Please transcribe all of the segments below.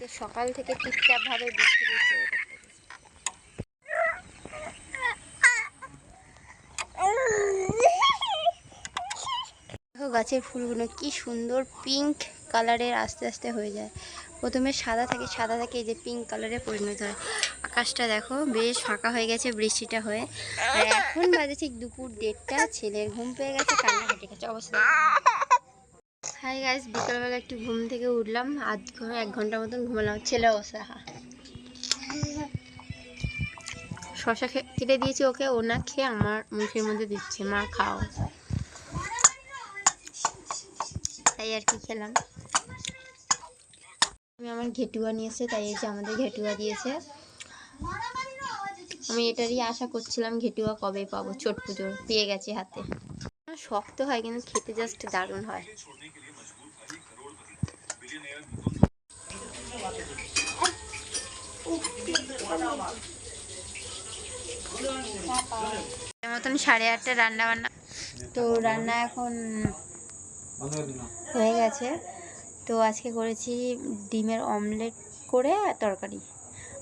আজকে সকাল থেকে টিপটাপ ভাবে বৃষ্টি বৃষ্টি গাছের ফুলগুলো কি সুন্দর পিঙ্ক কালারের আস্তে আস্তে হয়ে যায়। প্রথমে সাদা থাকে, সাদা থেকে, এই যে পিঙ্ক কালারে পরিণত হয়। আকাশটা দেখো বেশ ফাঁকা হয়ে গেছে বৃষ্টিটা হয়ে। এখন বাজে ঠিক দুপুর দেড়টা, ছেলের ঘুম পেয়ে গেছে কান্নাকাটি গেছে, অবস্থা হাই গাইস বিকালবেলা একটু ঘুম থেকে উঠলাম। আধ ঘণ্টা এক ঘণ্টার মতন ঘুমালাম। ছেলে অবস্থা শশা কেটে দিয়েছি ওকে, ও না খেয়ে আমার মুখের মধ্যে দিচ্ছে। মা, খাও। তাই আর কি খেলাম। আমি আমার ঘেটুয়া নিয়েছে, তাই এই যে আমাদের ঘেটুয়া দিয়েছে। আমি এটারই আশা করছিলাম ঘেটুয়া কবে পাবো। ছোট পুজোর, পেয়ে গেছি হাতে। শক্ত হয় কিন্তু খেতে জাস্ট দারুণ হয়। মতন সাড়ে আটটা রান্না বান্না তো রান্না এখন হয়ে গেছে। তো আজকে করেছি ডিমের অমলেট করে তরকারি।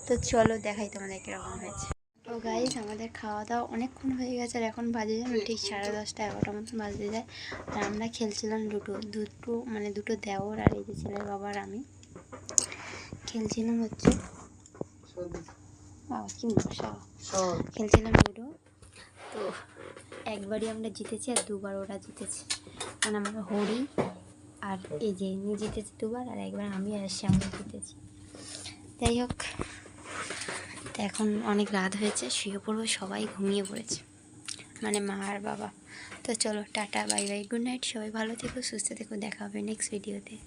তো চলো দেখাই তোমাদের কীরকম হয়েছে। তো গাইজ আমাদের খাওয়া দাওয়া অনেকক্ষণ হয়ে গেছে আর এখন বাজে যেন ঠিক সাড়ে দশটা এগারোটার মতন বাজতে যায়। আর আমরা খেলছিলাম দুটো দুটো মানে দুটো দেওর আর এই যে ছেলের বাবা আর আমি। খেলছিলাম হচ্ছে বাবা কি মশা খেলছিলাম লুডো। তো একবারই আমরা জিতেছি আর দুবার ওরা জিতেছে। মানে আমরা হরি আর এই যে জিতেছে দুবার আর একবার আমি আর শ্যামল জিতেছি। যাই হোক তো এখন অনেক রাত হয়েছে, শুয়ে পড়ব, সবাই ঘুমিয়ে পড়েছে। মানে মা আর বাবা। তো চলো, tata, bye bye, good night, সবাই ভালো থেকো, সুস্থ থেকো, দেখা হবে নেক্সট ভিডিওতে